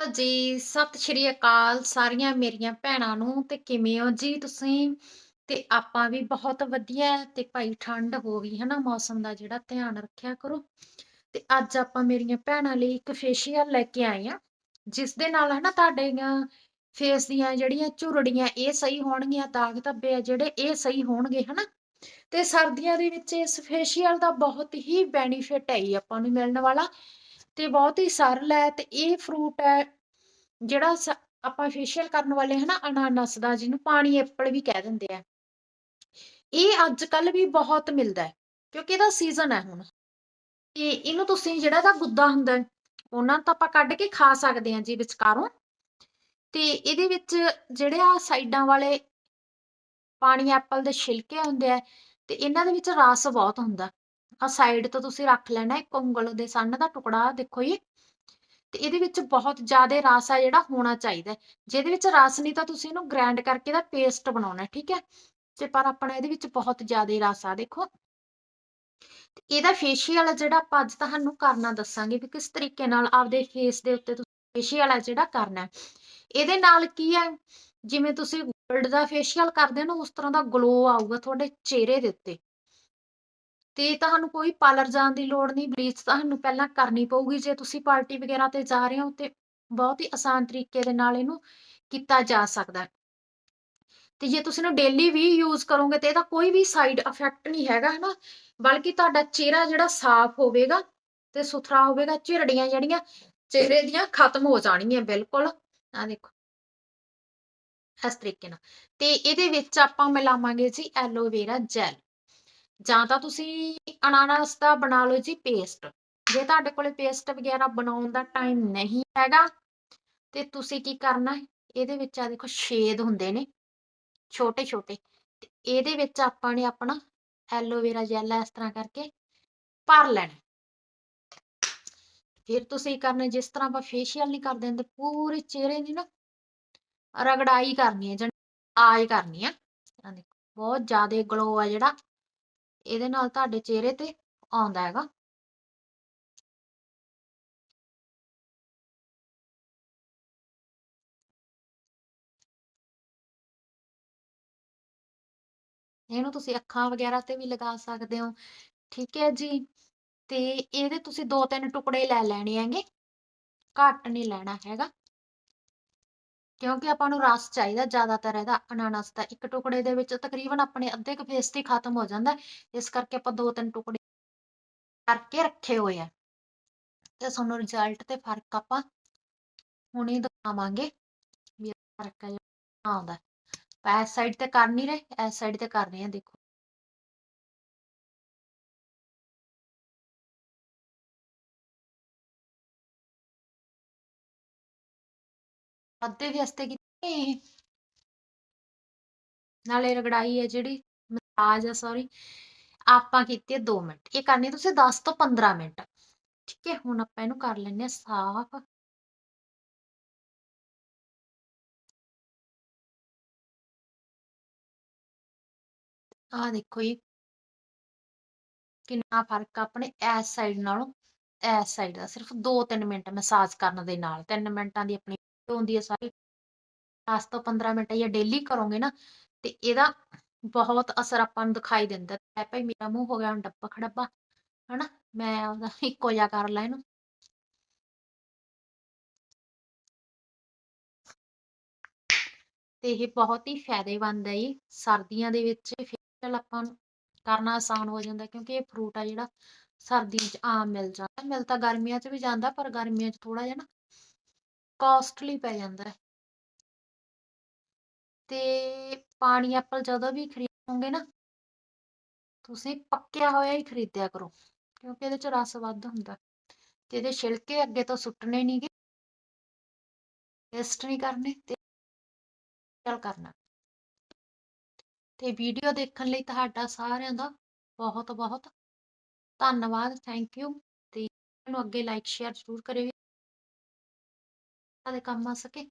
ਜੀ, ਸਤਿ ਸ਼੍ਰੀ ਅਕਾਲ ਸਾਰੀਆਂ ਮੇਰੀਆਂ ਭੈਣਾਂ ਨੂੰ, ਤੇ ਕਿਵੇਂ ਹੋ ਜੀ ਤੁਸੀਂ? ਤੇ ਆਪਾਂ ਵੀ ਬਹੁਤ ਵਧੀਆ ਤੇ ਭਾਈ ਠੰਡ ਹੋ ਗਈ ਹੈ ਨਾ, ਮੌਸਮ ਦਾ ਜਿਹੜਾ ਧਿਆਨ ਰੱਖਿਆ ਕਰੋ। ਤੇ ਅੱਜ ਆਪਾਂ ਮੇਰੀਆਂ ਭੈਣਾਂ ਲਈ ਇੱਕ ਫੇਸ਼ੀਅਲ ਲੈ ਕੇ ਆਏ ਆ ਜਿਸ ਦੇ ਨਾਲ ਹੈ ਨਾ ਤੁਹਾਡੇ ਫੇਸ ਦੀਆਂ ਜਿਹੜੀਆਂ ਝੁਰੜੀਆਂ ਇਹ ਸਹੀ ਹੋਣਗੀਆਂ, ਦਾਗ ਧੱਬੇ ਆ ਜਿਹੜੇ ਇਹ ਸਹੀ ਹੋਣਗੇ ਹਨਾ। ਤੇ ਸਰਦੀਆਂ ਦੇ ਵਿੱਚ ਇਸ ਫੇਸ਼ੀਅਲ ਦਾ ਬਹੁਤ ਹੀ ਬੈਨੀਫਿਟ ਹੈ ਹੀ ਆਪਾਂ ਨੂੰ ਮਿਲਣ ਵਾਲਾ। ਤੇ ਬਹੁਤ ਹੀ ਸਰਲ ਹੈ ਤੇ ਇਹ ਫਰੂਟ ਹੈ ਜਿਹੜਾ ਸ- ਆਪਾਂ ਫੇਸ਼ੀਅਲ ਕਰਨ ਵਾਲੇ ਹਨਾ ਅਨਾਨਾਸ ਦਾ, ਜਿਹਨੂੰ ਪਾਣੀ ਐਪਲ ਵੀ ਕਹਿ ਦਿੰਦੇ ਆ। ਇਹ ਅੱਜ ਕੱਲ ਵੀ ਬਹੁਤ ਮਿਲਦਾ ਹੈ, ਕਿਉਂਕਿ ਇਹਦਾ ਸੀਜ਼ਨ ਹੈ ਹੁਣ। ਤੇ ਇਹਨੂੰ ਤੁਸੀਂ ਜਿਹੜਾ ਦਾ ਗੁੱਦਾ ਹੁੰਦਾ ਉਹਨਾਂ ਤਾਂ ਆਪਾਂ ਕੱਢ ਕੇ ਖਾ ਸਕਦੇ ਹਾਂ ਜੀ ਵਿਚਕਾਰੋਂ। ਤੇ ਇਹਦੇ ਵਿੱਚ ਜਿਹੜੇ ਆ ਸਾਈਡਾਂ ਵਾਲੇ ਪਾਣੀ ਐਪਲ ਦੇ ਛਿਲਕੇ ਹੁੰਦੇ ਆ, ਤੇ ਇਹਨਾਂ ਦੇ ਵਿੱਚ ਰਸ ਬਹੁਤ ਹੁੰਦਾ। ਆ ਸਾਈਡ ਤੋਂ ਤੁਸੀਂ ਰੱਖ ਲੈਣਾ ਇੱਕ ਉਂਗਲ ਦੇ ਸੰਨ ਦਾ ਟੁਕੜਾ, ਦੇਖੋ ਜੀ। ਤੇ ਇਹਦੇ ਵਿੱਚ ਬਹੁਤ ਜ਼ਿਆਦਾ ਰਸ ਆ ਜਿਹੜਾ ਹੋਣਾ ਚਾਹੀਦਾ। ਜਿਹਦੇ ਵਿੱਚ ਰਸ ਨਹੀਂ ਤਾਂ ਤੁਸੀਂ ਇਹਨੂੰ ਗ੍ਰਾਈਂਡ ਕਰਕੇ ਦਾ ਪੇਸਟ ਬਣਾਉਣਾ, ਠੀਕ ਹੈ? ਤੇ ਪਰ ਆਪਣਾ ਇਹਦੇ ਵਿੱਚ ਬਹੁਤ ਜ਼ਿਆਦਾ ਰਸ ਆ, ਦੇਖੋ। ਇਹਦਾ ਫੇਸ਼ੀਅਲ ਜਿਹੜਾ ਆਪਾਂ ਅੱਜ ਤੁਹਾਨੂੰ ਕਰਨਾ ਦੱਸਾਂਗੇ ਵੀ ਕਿਸ ਤਰੀਕੇ ਨਾਲ ਆਪਦੇ ਫੇਸ ਦੇ ਉੱਤੇ ਤੁਸੀਂ ਫੇਸ਼ੀਅਲ ਆ ਜਿਹੜਾ ਕਰਨਾ। ਇਹਦੇ ਨਾਲ ਕੀ ਹੈ ਜਿਵੇਂ ਤੁਸੀਂ ਗੋਲਡ ਦਾ ਫੇਸ਼ੀਅਲ ਕਰਦੇ ਹੋ ਨਾ, ਉਸ ਤਰ੍ਹਾਂ ਦਾ ਗਲੋ ਆਊਗਾ ਤੁਹਾਡੇ ਚਿਹਰੇ ਦੇ ਉੱਤੇ। ਤੇ ਤੁਹਾਨੂੰ ਕੋਈ ਪਾਰਲਰ ਜਾਣ ਦੀ ਲੋੜ ਨਹੀਂ, ਬਲੀਚ ਤੁਹਾਨੂੰ ਪਹਿਲਾਂ ਕਰਨੀ ਪਊਗੀ, ਜੇ ਤੁਸੀਂ ਪਾਰਟੀ ਵਗੈਰਾ ਤੇ ਜਾ ਰਹੇ ਹੋ ਤੇ ਬਹੁਤ ਹੀ ਆਸਾਨ ਤਰੀਕੇ ਦੇ ਨਾਲ ਇਹਨੂੰ ਕੀਤਾ ਜਾ ਸਕਦਾ ਤੇ ਜੇ ਤੁਸੀਂ ਇਹਨੂੰ ਡੇਲੀ ਵੀ ਯੂਜ਼ ਕਰੋਗੇ ਤੇ ਇਹਦਾ ਕੋਈ ਵੀ ਸਾਈਡ ਇਫੈਕਟ ਨਹੀਂ ਹੈਗਾ, ਹਨਾ? ਬਲਕਿ ਤੁਹਾਡਾ ਚਿਹਰਾ ਜਿਹੜਾ ਸਾਫ਼ ਹੋਵੇਗਾ ਤੇ ਸੁਥਰਾ ਹੋਵੇਗਾ, ਝਿਰੜੀਆਂ ਜਿਹੜੀਆਂ ਚਿਹਰੇ ਦੀਆਂ ਖਤਮ ਹੋ ਜਾਣਗੀਆਂ, ਬਿਲਕੁਲ। ਆ ਦੇਖੋ। ਇਸ ਤਰੀਕੇ ਨਾਲ। ਤੇ ਇਹਦੇ ਵਿੱਚ ਆਪਾਂ ਮਿਲਾਵਾਂਗੇ ਜੀ ਐਲੋਵੇਰਾ ਜੈਲ ਜਾਂ ਤਾਂ ਤੁਸੀਂ ਅਨਾਨਾਸ ਦਾ ਬਣਾ ਲਓ ਜੀ ਪੇਸਟ ਜੇ ਤੁਹਾਡੇ ਕੋਲੇ ਪੇਸਟ ਵਗੈਰਾ ਬਣਾਉਣ ਦਾ ਟਾਈਮ ਨਹੀਂ ਹੈਗਾ, ਤੇ ਤੁਸੀਂ ਕੀ ਕਰਨਾ ਹੈ ਇਹਦੇ ਵਿੱਚ ਆ ਦੇਖੋ ਛੇਦ ਹੁੰਦੇ ਨੇ ਛੋਟੇ ਛੋਟੇ ਤੇ ਇਹਦੇ ਵਿੱਚ ਆਪਾਂ ਨੇ ਆਪਣਾ ਐਲੋਵੇਰਾ ਜੈਲ ਇਸ ਤਰ੍ਹਾਂ ਕਰਕੇ ਭਰ ਲੈਣਾ। ਫਿਰ ਤੁਸੀਂ ਕਰਨਾ, ਜਿਸ ਤਰ੍ਹਾਂ ਆਪਾਂ ਫੇਸ਼ੀਅਲ ਨਹੀਂ ਕਰਦੇ ਹੁੰਦੇ, ਪੂਰੇ ਚਿਹਰੇ ਦੀ ਨਾ ਰਗੜਾਈ ਕਰਨੀ ਹੈ ਜਨ ਆਈ ਕਰਨੀ ਆ। ਆ ਦੇਖੋ, ਬਹੁਤ ਜ਼ਿਆਦਾ ਗਲੋ ਆ ਜਿਹੜਾ। ਇਹਦੇ ਨਾਲ ਤੁਹਾਡੇ ਚਿਹਰੇ ਤੇ ਆਉਂਦਾ ਹੈਗਾ। ਇਹਨੂੰ ਤੁਸੀਂ ਅੱਖਾਂ ਵਗੈਰਾ ਤੇ ਵੀ ਲਗਾ ਸਕਦੇ ਹੋ। ਠੀਕ ਹੈ ਜੀ। ਤੇ ਇਹਦੇ ਤੁਸੀਂ ਦੋ ਤਿੰਨ ਟੁਕੜੇ ਲੈ ਲੈਣੇ ਹੈਗੇ। ਘੱਟ ਨਹੀਂ ਲੈਣਾ ਹੈਗਾ। ਕਿਉਂਕਿ ਆਪਾਂ ਨੂੰ ਰਸ ਚਾਹੀਦਾ ਜ਼ਿਆਦਾਤਰ ਇਹਦਾ, ਅਨਾਨਾਸ ਦਾ। ਇੱਕ ਟੁਕੜੇ ਦੇ ਵਿੱਚ ਤਕਰੀਬਨ ਆਪਣੇ ਅੱਧੇ ਕੁ ਫੇਸ ਤੇ ਖਤਮ ਹੋ ਜਾਂਦਾ ਇਸ ਕਰਕੇ ਆਪਾਂ ਦੋ ਤਿੰਨ ਟੁਕੜੇ ਕਰਕੇ ਰੱਖੇ ਹੋਏ ਆ। ਤੇ ਤੁਹਾਨੂੰ ਰਿਜ਼ਲਟ ਤੇ ਫ਼ਰਕ ਆਪਾਂ ਹੁਣੇ ਦਿਖਾਵਾਂਗੇ ਵੀ ਫ਼ਰਕ ਆਉਂਦਾ। ਇਸ ਸਾਈਡ ਤੇ ਕਰ ਨਹੀਂ ਰਹੇ, ਇਸ ਸਾਈਡ ਤੇ ਕਰ ਰਹੇ ਆ, ਦੇਖੋ। ਅੱਧੇ ਵਾਸਤੇ ਕਿਤੇ ਨਾਲੇ ਰਗੜਾਈ ਹੈ ਜਿਹੜੀ, ਮਸਾਜ ਆ ਸੌਰੀ ਆਪਾਂ ਕੀਤੀ ਹੈ 2 ਮਿੰਟ। ਇਹ ਕਰਨੀ ਤੁਸੀਂ 10 ਤੋਂ 15 ਮਿੰਟ। ਠੀਕ ਹੈ, ਹੁਣ ਆਪਾਂ ਇਹਨੂੰ ਕਰ ਲੈਂਦੇ ਆ ਸਾਫ਼। ਆ ਦੇਖੋ ਜੀ। ਕਿੰਨਾ ਫ਼ਰਕ ਆਪਣੇ ਇਸ ਸਾਈਡ ਨਾਲੋਂ, ਇਸ ਸਾਈਡ ਦਾ। ਸਿਰਫ 2-3 ਮਿੰਟ ਮਸਾਜ ਕਰਨ ਦੇ ਨਾਲ। 3 ਮਿੰਟਾਂ ਦੀ ਆਪਣੀ ਹੁੰਦੀ ਹੈ ਸਾਰੀ। 10 ਤੋਂ 15 ਮਿੰਟ ਇਹ ਡੇਲੀ ਕਰੋਗੇ ਨਾ, ਤੇ ਇਹਦਾ ਬਹੁਤ ਅਸਰ ਆਪਾਂ ਨੂੰ ਦਿਖਾਈ ਦਿੰਦਾ। ਹੈ ਭਾਈ, ਮੇਰਾ ਮੂੰਹ ਹੋ ਗਿਆ ਹੁਣ ਡੱਬਾ ਖੜੱਬਾ ਹਨਾ? ਮੈਂ ਉਹਦਾ ਇੱਕੋ ਜਿਹਾ ਕਰ ਲਾ ਇਹਨੂੰ। ਤੇ ਇਹ ਬਹੁਤ ਹੀ ਫਾਇਦੇਮੰਦ ਹੈ ਜੀ। ਸਰਦੀਆਂ ਦੇ ਵਿੱਚ ਫੇਸ਼ੀਅਲ ਆਪਾਂ ਨੂੰ ਕਰਨਾ ਆਸਾਨ ਹੋ ਜਾਂਦਾ, ਕਿਉਂਕਿ ਇਹ ਫਰੂਟ ਆ ਜਿਹੜਾ ਸਰਦੀਆਂ 'ਚ ਆਮ ਮਿਲ ਜਾਂਦਾ। ਮਿਲ ਤਾਂ ਗਰਮੀਆਂ 'ਚ ਵੀ ਜਾਂਦਾ, ਪਰ ਗਰਮੀਆਂ 'ਚ ਥੋੜਾ ਜਿਹਾ ਨਾ ਕੋਸਟਲੀ ਪੈ ਜਾਂਦਾ ਹੈ। ਤੇ ਪਾਣੀ ਐਪਲ ਜਦੋਂ ਵੀ ਖਰੀਦੋਗੇ ਨਾ, ਤੁਸੀਂ ਪੱਕਿਆ ਹੋਇਆ ਹੀ ਖਰੀਦਿਆ ਕਰੋ, ਕਿਉਂਕਿ ਇਹਦੇ 'ਚ ਰਸ ਵੱਧ ਹੁੰਦਾ। ਤੇ ਇਹਦੇ ਛਿਲਕੇ ਅੱਗੇ ਤੋਂ ਸੁੱਟਣੇ ਨਹੀਂਗੇ ਵੇਸਟ ਨਹੀਂ ਕਰਨੇ ਤੇ ਚੱਲ ਕਰਨਾ। ਤੇ ਵੀਡੀਓ ਦੇਖਣ ਲਈ ਤੁਹਾਡਾ ਸਾਰਿਆਂ ਦਾ ਬਹੁਤ ਬਹੁਤ ਧੰਨਵਾਦ ਥੈਂਕ ਯੂ ਤੇ ਇਹਨੂੰ ਅੱਗੇ ਲਾਈਕ ਸ਼ੇਅਰ ਜ਼ਰੂਰ ਕਰਿਓ। ਦੇ ਕੰਮ ਆ ਸਕੇ।